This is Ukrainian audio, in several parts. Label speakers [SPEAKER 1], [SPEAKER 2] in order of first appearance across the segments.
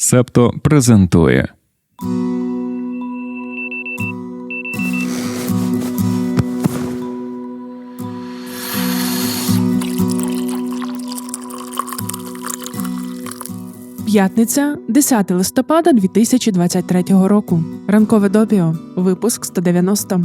[SPEAKER 1] Септо презентує
[SPEAKER 2] П'ятниця, 10 листопада 2023 року. Ранкове допіо. Випуск 190.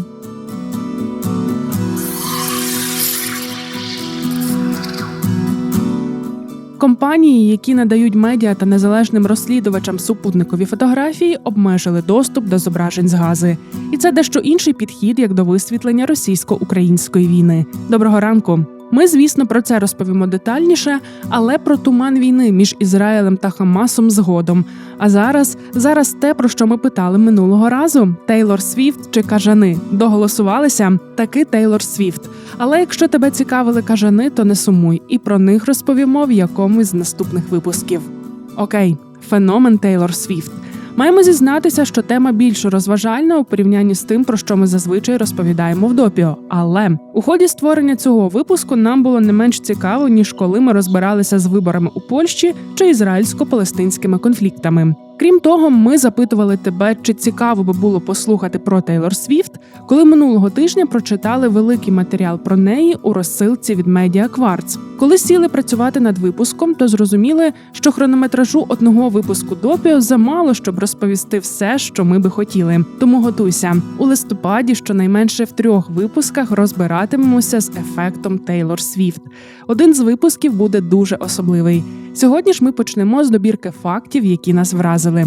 [SPEAKER 2] Компанії, які надають медіа та незалежним розслідувачам супутникові фотографії, обмежили доступ до зображень з гази. І це дещо інший підхід як до висвітлення російсько-української війни. Доброго ранку. Ми, звісно, про це розповімо детальніше, але про туман війни між Ізраїлем та Хамасом згодом. А зараз, зараз те, про що ми питали минулого разу: Тейлор Свіфт чи кажани доголосувалися? Таки Тейлор Свіфт. Але якщо тебе цікавили кажани, то не сумуй, і про них розповімо в якомусь з наступних випусків. Окей, феномен Тейлор Свіфт. Маємо зізнатися, що тема більш розважальна у порівнянні з тим, про що ми зазвичай розповідаємо в допіо. Але у ході створення цього випуску нам було не менш цікаво, ніж коли ми розбиралися з виборами у Польщі чи ізраїльсько-палестинськими конфліктами. Крім того, ми запитували тебе, чи цікаво би було послухати про Тейлор Свіфт, коли минулого тижня прочитали великий матеріал про неї у розсилці від Медіа Кварц. Коли сіли працювати над випуском, то зрозуміли, що хронометражу одного випуску допіо замало, щоб розповісти все, що ми би хотіли. Тому готуйся у листопаді, щонайменше в трьох випусках розбиратимемося з ефектом Тейлор Свіфт. Один з випусків буде дуже особливий. Сьогодні ж ми почнемо з добірки фактів, які нас вразили.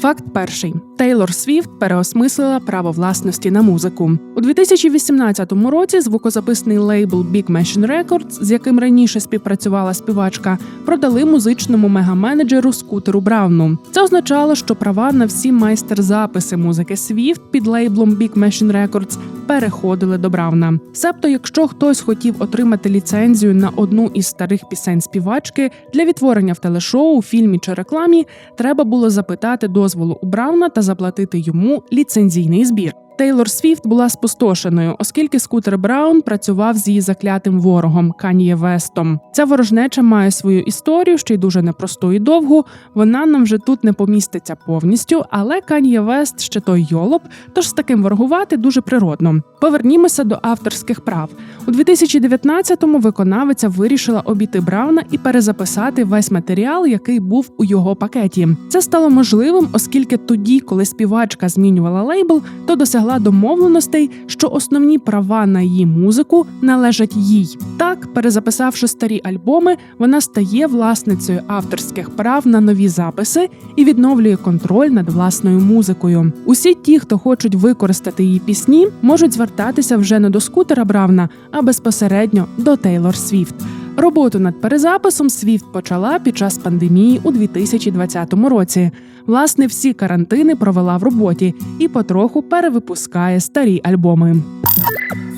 [SPEAKER 2] Факт перший: Тейлор Свіфт переосмислила право власності на музику у 2018 році. Звукозаписний лейбл Big Machine Records, з яким раніше співпрацювала співачка, продали музичному мегаменеджеру скутеру Брауну. Це означало, що права на всі майстер-записи музики Свіфт під лейблом Big Machine Records переходили до Брауна. Себто, якщо хтось хотів отримати ліцензію на одну із старих пісень співачки для відтворення в телешоу, фільмі чи рекламі, треба було запитати дозволу у Брауна та заплатити йому ліцензійний збір. Тейлор Свіфт була спустошеною, оскільки скутер Браун працював з її заклятим ворогом Кан'є Вестом. Ця ворожнеча має свою історію, ще й дуже непросту і довгу. Вона нам вже тут не поміститься повністю, але Кан'є Вест ще той йолоп, тож з таким ворогувати дуже природно. Повернімося до авторських прав. У 2019-му виконавиця вирішила обійти Брауна і перезаписати весь матеріал, який був у його пакеті. Це стало можливим, оскільки тоді, коли співачка змінювала лейбл, то досягла домовленостей, що основні права на її музику належать їй. Так, перезаписавши старі альбоми, вона стає власницею авторських прав на нові записи і відновлює контроль над власною музикою. Усі ті, хто хочуть використати її пісні, можуть звертатися вже не до скутера Бравна, а безпосередньо до Тейлор Свіфт. Роботу над перезаписом Свіфт почала під час пандемії у 2020 році. Власне, всі карантини провела в роботі і потроху перевипускає старі альбоми.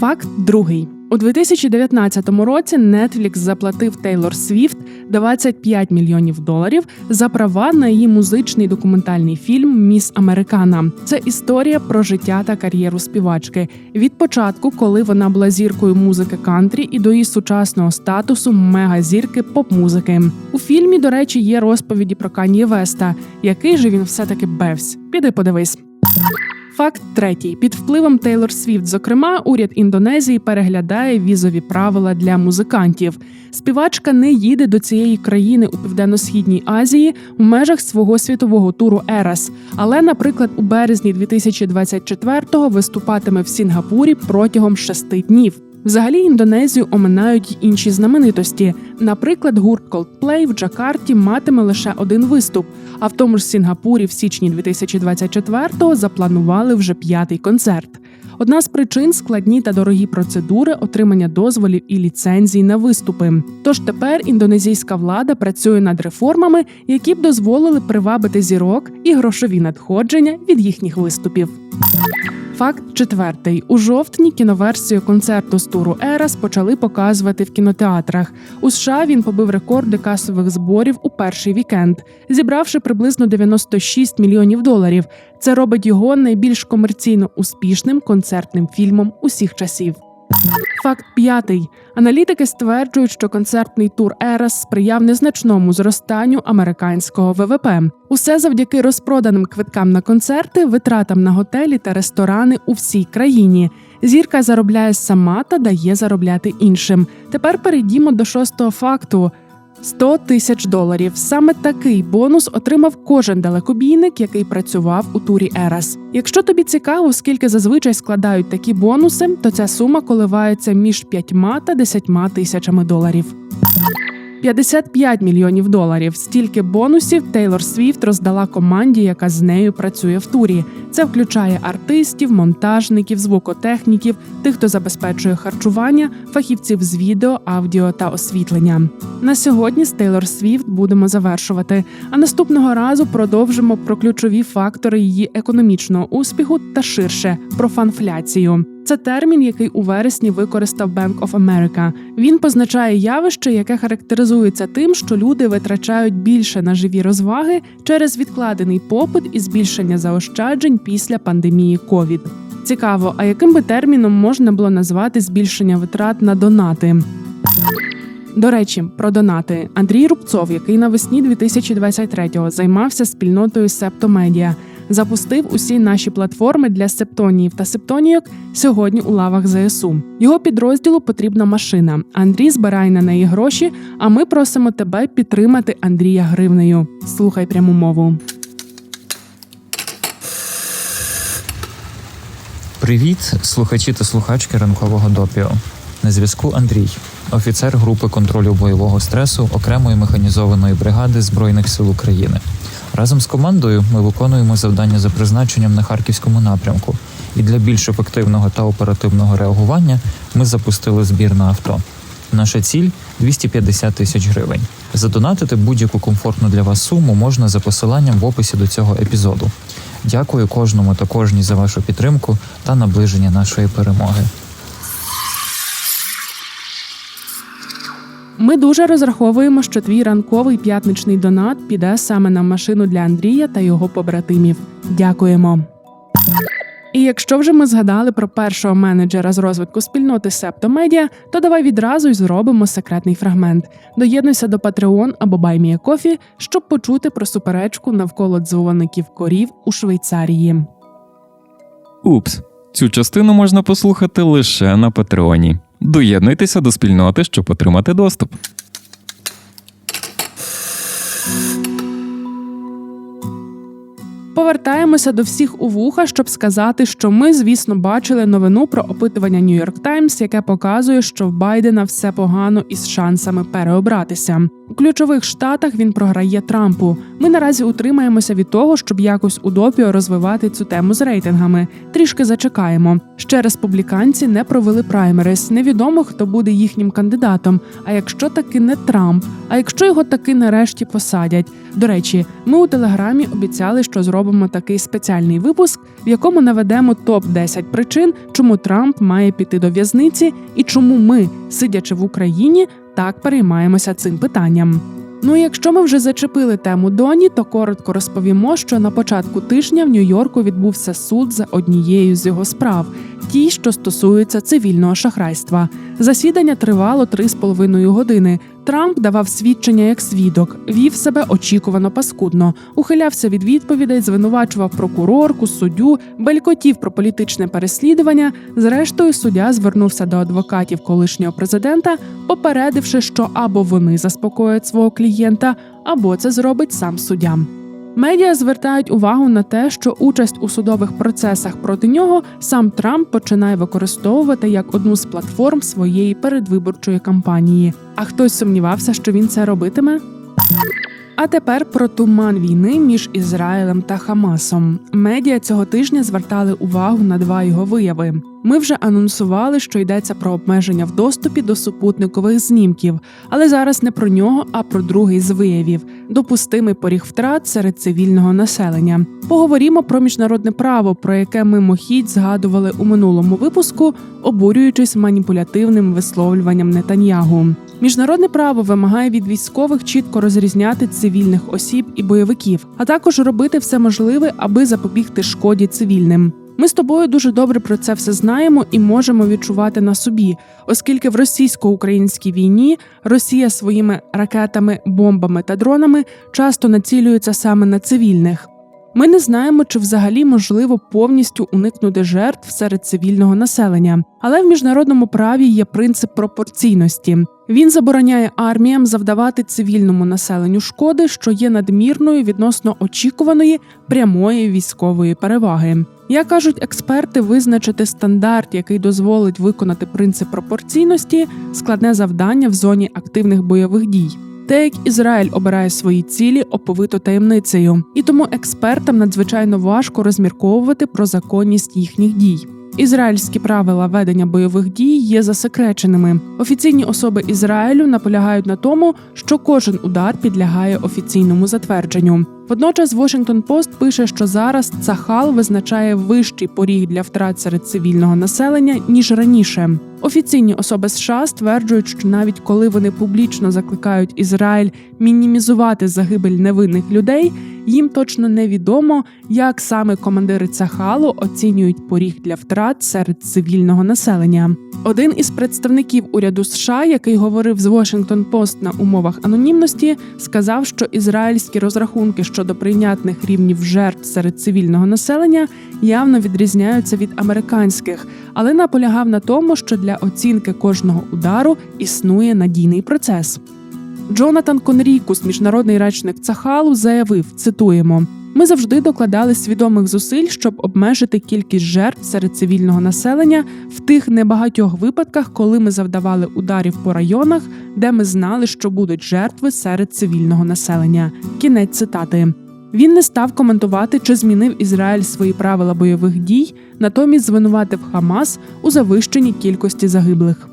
[SPEAKER 2] Факт другий. У 2019 році Netflix заплатив Тейлор Свіфт 25 мільйонів доларів за права на її музичний документальний фільм Міс Американа. Це історія про життя та кар'єру співачки від початку, коли вона була зіркою музики кантрі, і до її сучасного статусу мегазірки поп-музики. У фільмі, до речі, є розповіді про Кан'є Веста, який же він все таки бевсь. Піди подивись. Факт третій: під впливом Тейлор Свіфт, зокрема, уряд Індонезії переглядає візові правила для музикантів. Співачка не їде до цієї країни у південно-східній Азії в межах свого світового туру Ерас. Але, наприклад, у березні 2024-го виступатиме в Сінгапурі протягом шести днів. Взагалі Індонезію оминають інші знаменитості. Наприклад, гурт Coldplay в Джакарті матиме лише один виступ. А в тому ж Сінгапурі в січні 2024-го запланували вже п'ятий концерт. Одна з причин складні та дорогі процедури отримання дозволів і ліцензій на виступи. Тож тепер індонезійська влада працює над реформами, які б дозволили привабити зірок і грошові надходження від їхніх виступів. Факт четвертий: у жовтні кіноверсію концерту з туру Ерас почали показувати в кінотеатрах. У США він побив рекорди касових зборів у перший вікенд, зібравши приблизно 96 мільйонів доларів. Це робить його найбільш комерційно успішним концертним фільмом усіх часів. Факт п'ятий. Аналітики стверджують, що концертний тур Ерас сприяв незначному зростанню американського ВВП. Усе завдяки розпроданим квиткам на концерти, витратам на готелі та ресторани у всій країні. Зірка заробляє сама та дає заробляти іншим. Тепер перейдімо до шостого факту. 100 тисяч доларів. Саме такий бонус отримав кожен далекобійник, який працював у турі Ерас. Якщо тобі цікаво, скільки зазвичай складають такі бонуси, то ця сума коливається між 5 та 10 тисячами доларів. 55 мільйонів доларів. Стільки бонусів Тейлор Свіфт роздала команді, яка з нею працює в турі. Це включає артистів, монтажників, звукотехніків, тих, хто забезпечує харчування, фахівців з відео, аудіо та освітлення. На сьогодні з Тейлор Свіфт будемо завершувати. А наступного разу продовжимо про ключові фактори її економічного успіху та ширше про фанфляцію. Це термін, який у вересні використав Bank of America. Він позначає явище, яке характеризується тим, що люди витрачають більше на живі розваги через відкладений попит і збільшення заощаджень після пандемії COVID. Цікаво, а яким би терміном можна було назвати збільшення витрат на донати? До речі, про донати Андрій Рубцов, який навесні 2023-го займався спільнотою Септомедіа, запустив усі наші платформи для септоніїв та септонійок сьогодні у лавах ЗСУ. Його підрозділу потрібна машина. Андрій збирає на неї гроші. А ми просимо тебе підтримати Андрія гривнею. Слухай пряму мову.
[SPEAKER 3] Привіт, слухачі та слухачки ранкового допіо. На зв'язку Андрій, офіцер групи контролю бойового стресу окремої механізованої бригади Збройних сил України. Разом з командою ми виконуємо завдання за призначенням на харківському напрямку. І для більш ефективного та оперативного реагування ми запустили збір на авто. Наша ціль 250 тисяч гривень. Задонатити будь-яку комфортну для вас суму можна за посиланням в описі до цього епізоду. Дякую кожному та кожній за вашу підтримку та наближення нашої перемоги.
[SPEAKER 2] Ми дуже розраховуємо, що твій ранковий п'ятничний донат піде саме на машину для Андрія та його побратимів. Дякуємо. І якщо вже ми згадали про першого менеджера з розвитку спільноти Септомедіа, то давай відразу й зробимо секретний фрагмент. Доєднуйся до Patreon або BuyMeACoffee, щоб почути про суперечку навколо дзвоників корів у Швейцарії.
[SPEAKER 1] Упс, цю частину можна послухати лише на Патреоні. Доєднуйтеся до спільноти, щоб отримати доступ.
[SPEAKER 2] Повертаємося до всіх у вуха, щоб сказати, що ми, звісно, бачили новину про опитування York Times, яке показує, що в Байдена все погано із шансами переобратися. У ключових штатах він програє Трампу. Ми наразі утримаємося від того, щоб якось у допіо розвивати цю тему з рейтингами. Трішки зачекаємо. Ще республіканці не провели праймерис. Невідомо хто буде їхнім кандидатом. А якщо таки не Трамп, а якщо його таки нарешті посадять. До речі, ми у телеграмі обіцяли, що зробимо такий спеціальний випуск, в якому наведемо топ 10 причин, чому Трамп має піти до в'язниці, і чому ми, сидячи в Україні, так переймаємося цим питанням. Ну якщо ми вже зачепили тему Доні, то коротко розповімо, що на початку тижня в Нью-Йорку відбувся суд за однією з його справ, тій, що стосується цивільного шахрайства. Засідання тривало 3,5 години. Трамп давав свідчення як свідок, вів себе очікувано паскудно, ухилявся від відповідей, звинувачував прокурорку, суддю, белькотів про політичне переслідування. Зрештою, суддя звернувся до адвокатів колишнього президента, попередивши, що або вони заспокоять свого клієнта, або це зробить сам суддя. Медіа звертають увагу на те, що участь у судових процесах проти нього сам Трамп починає використовувати як одну з платформ своєї передвиборчої кампанії. А хтось сумнівався, що він це робитиме? А тепер про туман війни між Ізраїлем та Хамасом. Медіа цього тижня звертали увагу на два його вияви. Ми вже анонсували, що йдеться про обмеження в доступі до супутникових знімків, але зараз не про нього, а про другий з виявів допустимий поріг втрат серед цивільного населення. Поговоримо про міжнародне право, про яке мимохідь згадували у минулому випуску, обурюючись маніпулятивним висловлюванням Нетаньягу. Міжнародне право вимагає від військових чітко розрізняти цивільних осіб і бойовиків, а також робити все можливе, аби запобігти шкоді цивільним. Ми з тобою дуже добре про це все знаємо і можемо відчувати на собі, оскільки в російсько-українській війні Росія своїми ракетами, бомбами та дронами часто націлюється саме на цивільних. Ми не знаємо, чи взагалі можливо повністю уникнути жертв серед цивільного населення, але в міжнародному праві є принцип пропорційності. Він забороняє арміям завдавати цивільному населенню шкоди, що є надмірною відносно очікуваної прямої військової переваги. Як кажуть експерти, визначити стандарт, який дозволить виконати принцип пропорційності, складне завдання в зоні активних бойових дій. Те, як Ізраїль обирає свої цілі, оповито таємницею, і тому експертам надзвичайно важко розмірковувати про законність їхніх дій. Ізраїльські правила ведення бойових дій є засекреченими. Офіційні особи Ізраїлю наполягають на тому, що кожен удар підлягає офіційному затвердженню. Водночас Washington Post пише, що зараз Цахал визначає вищий поріг для втрат серед цивільного населення ніж раніше. Офіційні особи США стверджують, що навіть коли вони публічно закликають Ізраїль мінімізувати загибель невинних людей, їм точно невідомо, як саме командири Цахалу оцінюють поріг для втрат серед цивільного населення. Один із представників уряду США, який говорив з Washington Post на умовах анонімності, сказав, що ізраїльські розрахунки щодо прийнятних рівнів жертв серед цивільного населення явно відрізняються від американських, але наполягав на тому, що для оцінки кожного удару існує надійний процес. Джонатан Конрікус, міжнародний речник Цахалу, заявив: цитуємо. Ми завжди докладали свідомих зусиль, щоб обмежити кількість жертв серед цивільного населення в тих небагатьох випадках, коли ми завдавали ударів по районах, де ми знали, що будуть жертви серед цивільного населення. Кінець цитати. Він не став коментувати, чи змінив Ізраїль свої правила бойових дій, натомість звинуватив Хамас у завищенні кількості загиблих.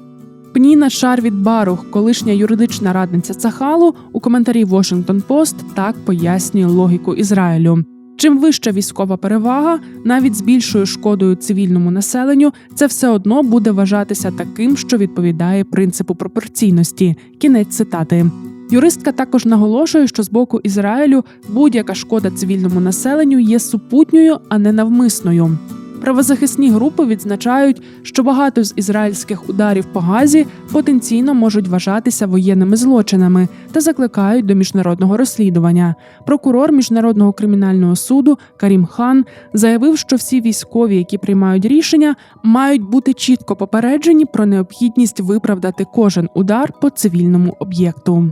[SPEAKER 2] Пніна Шарвіт Барух, колишня юридична радниця Цахалу, у коментарі Washington Post так пояснює логіку Ізраїлю. Чим вища військова перевага, навіть з більшою шкодою цивільному населенню, це все одно буде вважатися таким, що відповідає принципу пропорційності. Кінець цитати. Юристка також наголошує, що з боку Ізраїлю будь-яка шкода цивільному населенню є супутньою, а не навмисною. Правозахисні групи відзначають, що багато з ізраїльських ударів по газі потенційно можуть вважатися воєнними злочинами та закликають до міжнародного розслідування. Прокурор міжнародного кримінального суду Карім Хан заявив, що всі військові, які приймають рішення, мають бути чітко попереджені про необхідність виправдати кожен удар по цивільному об'єкту.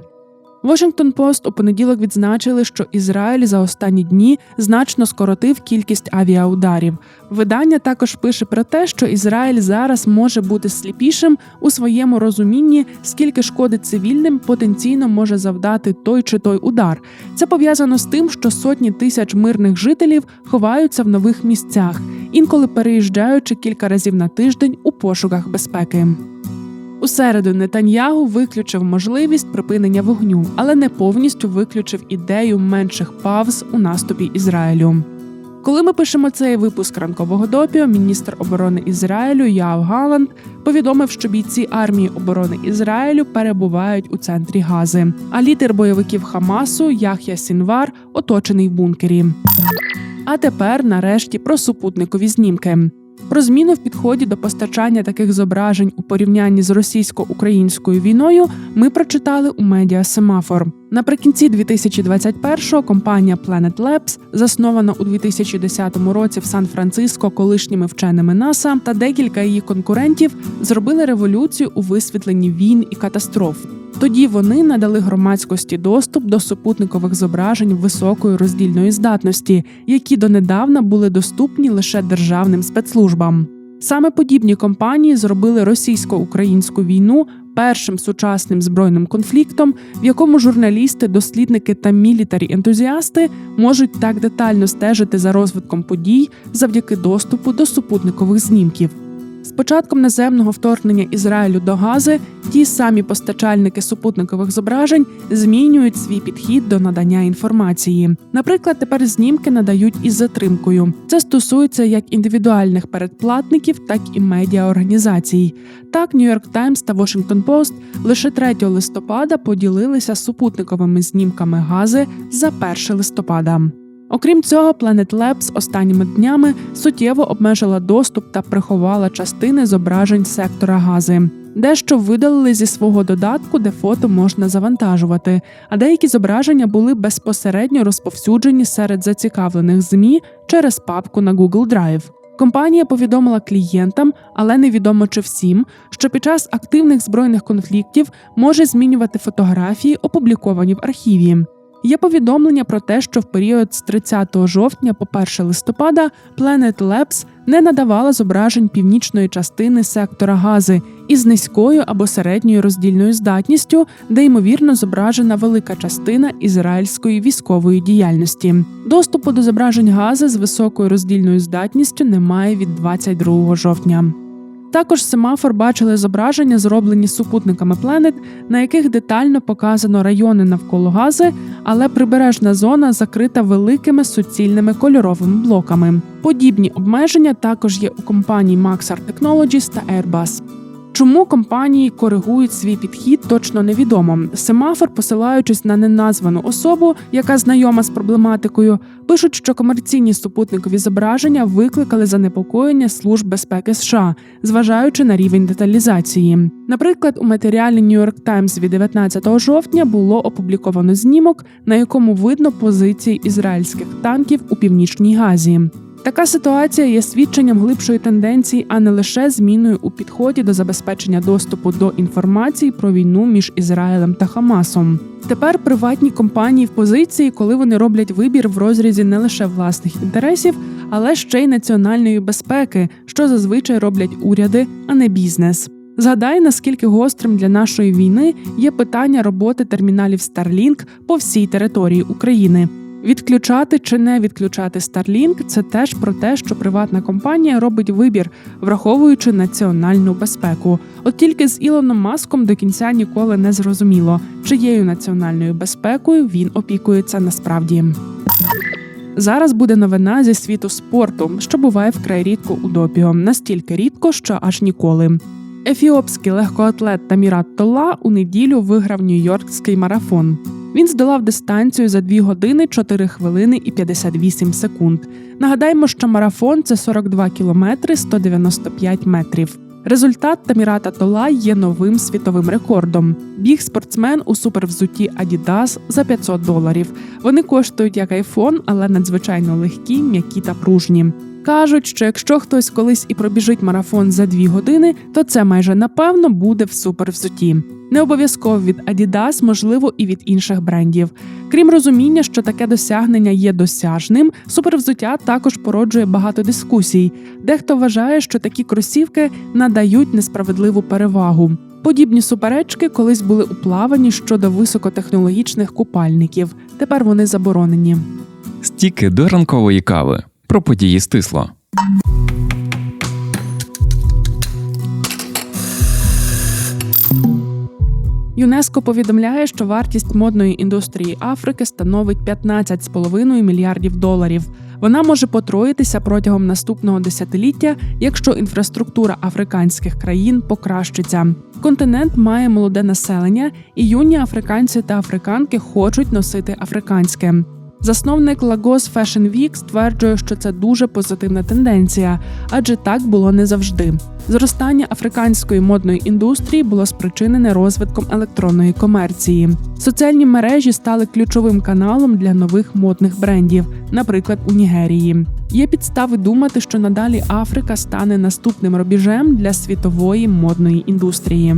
[SPEAKER 2] Washington Post у понеділок відзначили, що Ізраїль за останні дні значно скоротив кількість авіаударів. Видання також пише про те, що Ізраїль зараз може бути сліпішим у своєму розумінні, скільки шкоди цивільним потенційно може завдати той чи той удар. Це пов'язано з тим, що сотні тисяч мирних жителів ховаються в нових місцях, інколи переїжджаючи кілька разів на тиждень у пошуках безпеки. У середу Нетаньягу виключив можливість припинення вогню, але не повністю виключив ідею менших павз у наступі Ізраїлю. Коли ми пишемо цей випуск ранкового допіо, міністр оборони Ізраїлю Яав Галанд повідомив, що бійці армії оборони Ізраїлю перебувають у центрі Гази, а лідер бойовиків Хамасу Яхя Сінвар оточений в бункері. А тепер, нарешті, про супутникові знімки. Про зміну в підході до постачання таких зображень у порівнянні з російсько-українською війною ми прочитали у медіа Семафор. Наприкінці 2021-го компанія Planet Labs, заснована у 2010 році в Сан-Франциско колишніми вченими НАСА та декілька її конкурентів зробили революцію у висвітленні війн і катастроф. Тоді вони надали громадськості доступ до супутникових зображень високої роздільної здатності, які донедавна були доступні лише державним спецслужбам. Саме подібні компанії зробили російсько-українську війну першим сучасним збройним конфліктом, в якому журналісти, дослідники та мілітарі ентузіасти можуть так детально стежити за розвитком подій завдяки доступу до супутникових знімків. З початком наземного вторгнення Ізраїлю до Гази ті самі постачальники супутникових зображень змінюють свій підхід до надання інформації. Наприклад, тепер знімки надають із затримкою. Це стосується як індивідуальних передплатників, так і медіаорганізацій. Так, York Times та Washington Post лише 3 листопада поділилися супутниковими знімками Гази за 1 листопада. Окрім цього, Planet Labs останніми днями суттєво обмежила доступ та приховала частини зображень сектора гази. Дещо видалили зі свого додатку, де фото можна завантажувати, а деякі зображення були безпосередньо розповсюджені серед зацікавлених ЗМІ через папку на Google Drive. Компанія повідомила клієнтам, але невідомо чи всім, що під час активних збройних конфліктів може змінювати фотографії, опубліковані в архіві. Є повідомлення про те, що в період з 30 жовтня по 1 листопада Planet Labs не надавала зображень північної частини сектора Гази із низькою або середньою роздільною здатністю, де ймовірно зображена велика частина ізраїльської військової діяльності. Доступу до зображень Гази з високою роздільною здатністю немає від 22 жовтня. Також семафор бачили зображення, зроблені супутниками Planet, на яких детально показано райони навколо гази, але прибережна зона закрита великими суцільними кольоровими блоками. Подібні обмеження також є у компаній Maxar Technologies та Airbus. Чому компанії коригують свій підхід, точно невідомо. Семафор, посилаючись на неназвану особу, яка знайома з проблематикою, пишуть, що комерційні супутникові зображення викликали занепокоєння служб безпеки США, зважаючи на рівень деталізації. Наприклад, у матеріалі New York Times від 19 жовтня було опубліковано знімок, на якому видно позиції ізраїльських танків у північній Газі. Така ситуація є свідченням глибшої тенденції, а не лише зміною у підході до забезпечення доступу до інформації про війну між Ізраїлем та Хамасом. Тепер приватні компанії в позиції, коли вони роблять вибір в розрізі не лише власних інтересів, але ще й національної безпеки, що зазвичай роблять уряди, а не бізнес. Згадай, наскільки гострим для нашої війни є питання роботи терміналів Starlink по всій території України. Відключати чи не відключати Starlink – це теж про те, що приватна компанія робить вибір, враховуючи національну безпеку. От тільки з Ілоном Маском до кінця ніколи не зрозуміло, чиєю національною безпекою він опікується насправді. Зараз буде новина зі світу спорту, що буває вкрай рідко у допіо, настільки рідко, що аж ніколи. Ефіопський легкоатлет Тамірат Тола у неділю виграв Нью-Йоркський марафон. Він здолав дистанцію за 2 години 4 хвилини і 58 секунд. Нагадаємо, що марафон це 42 кілометри 195 метрів. Результат Тамірата Тола є новим світовим рекордом. Біг спортсмен у супервзутті Adidas за 500 доларів. Вони коштують як айфон, але надзвичайно легкі, м'які та пружні. Кажуть, що якщо хтось колись і пробіжить марафон за 2 години, то це майже напевно буде в супервзутті. Не обов'язково від Adidas, можливо, і від інших брендів. Крім розуміння, що таке досягнення є досяжним, супервзуття також породжує багато дискусій. Дехто вважає, що такі кросівки надають несправедливу перевагу. Подібні суперечки колись були у плаванні щодо високотехнологічних купальників. Тепер вони заборонені.
[SPEAKER 1] Стіки до ранкової кави. Про події стисло.
[SPEAKER 2] ЮНЕСКО повідомляє, що вартість модної індустрії Африки становить 15,5 мільярдів доларів. Вона може потроїтися протягом наступного десятиліття, якщо інфраструктура африканських країн покращиться. Континент має молоде населення, і юні африканці та африканки хочуть носити африканське. Засновник Lagos Fashion Week стверджує, що це дуже позитивна тенденція, адже так було не завжди. Зростання африканської модної індустрії було спричинене розвитком електронної комерції. Соціальні мережі стали ключовим каналом для нових модних брендів, наприклад, у Нігерії. Є підстави думати, що надалі Африка стане наступним рубіжем для світової модної індустрії.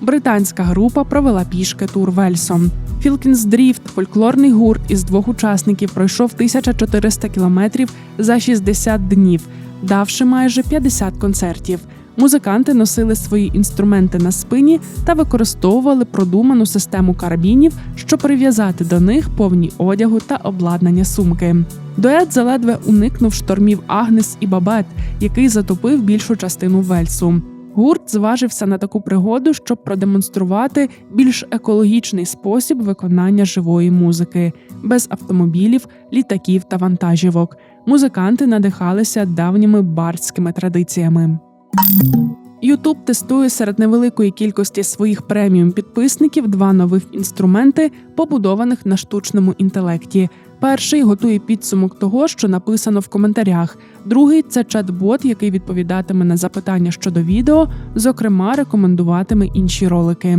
[SPEAKER 2] Британська група провела пішки тур Вельсом. Філкінс Дріфт, фольклорний гурт із двох учасників, пройшов 1400 кілометрів за 60 днів, давши майже 50 концертів. Музиканти носили свої інструменти на спині та використовували продуману систему карабінів, щоб прив'язати до них повні одягу та обладнання сумки. Дует заледве уникнув штормів Агнес і Бабет, який затопив більшу частину Вельсу. Гурт зважився на таку пригоду, щоб продемонструвати більш екологічний спосіб виконання живої музики без автомобілів, літаків та вантажівок. Музиканти надихалися давніми бардськими традиціями. Ютуб тестує серед невеликої кількості своїх преміум підписників два нових інструменти, побудованих на штучному інтелекті. Перший готує підсумок того, що написано в коментарях. Другий це чат-бот, який відповідатиме на запитання щодо відео, зокрема, рекомендуватиме інші ролики.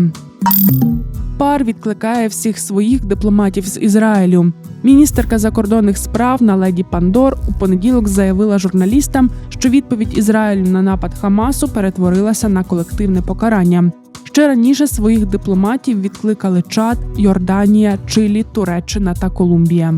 [SPEAKER 2] Пар відкликає всіх своїх дипломатів з Ізраїлю. Міністерка закордонних справ на леді Пандор у понеділок заявила журналістам, що відповідь Ізраїлю на напад Хамасу перетворилася на колективне покарання. Ще раніше своїх дипломатів відкликали Чад, Йорданія, Чилі, Туреччина та Колумбія.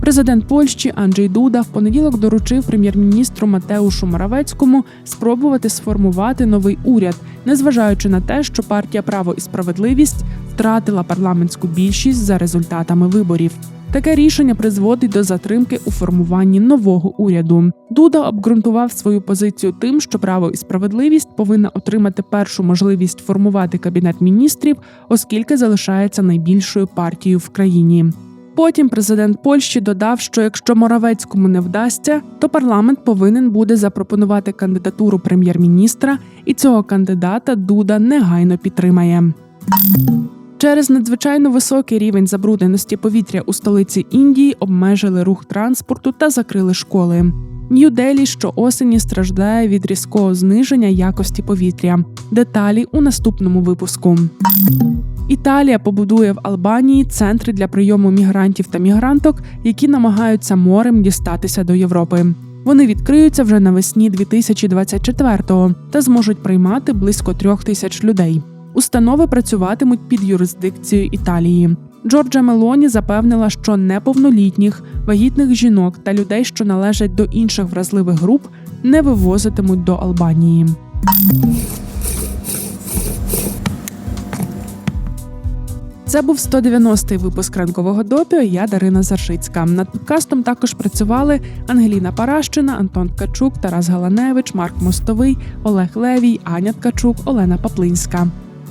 [SPEAKER 2] Президент Польщі Анджей Дуда в понеділок доручив прем'єр-міністру Матеушу Моравецькому спробувати сформувати новий уряд, незважаючи на те, що партія Право і справедливість втратила парламентську більшість за результатами виборів. Таке рішення призводить до затримки у формуванні нового уряду. Дуда обґрунтував свою позицію тим, що право і справедливість повинна отримати першу можливість формувати кабінет міністрів, оскільки залишається найбільшою партією в країні. Потім президент Польщі додав, що якщо Моравецькому не вдасться, то парламент повинен буде запропонувати кандидатуру прем'єр-міністра, і цього кандидата Дуда негайно підтримає. Через надзвичайно високий рівень забрудненості повітря у столиці Індії обмежили рух транспорту та закрили школи. Нью-Делі щоосені страждає від різкого зниження якості повітря. Деталі у наступному випуску. Італія побудує в Албанії центри для прийому мігрантів та мігранток, які намагаються морем дістатися до Європи. Вони відкриються вже навесні 2024-го та зможуть приймати близько трьох тисяч людей. Установи працюватимуть під юрисдикцією Італії. Джорджа Мелоні запевнила, що неповнолітніх, вагітних жінок та людей, що належать до інших вразливих груп, не вивозитимуть до Албанії. Це був 190-й випуск ранкового допіо. Я Дарина Заршицька. Над подкастом також працювали Ангеліна Паращина, Антон Ткачук, Тарас Галаневич, Марк Мостовий, Олег Левій, Аня Ткачук, Олена Паплинська.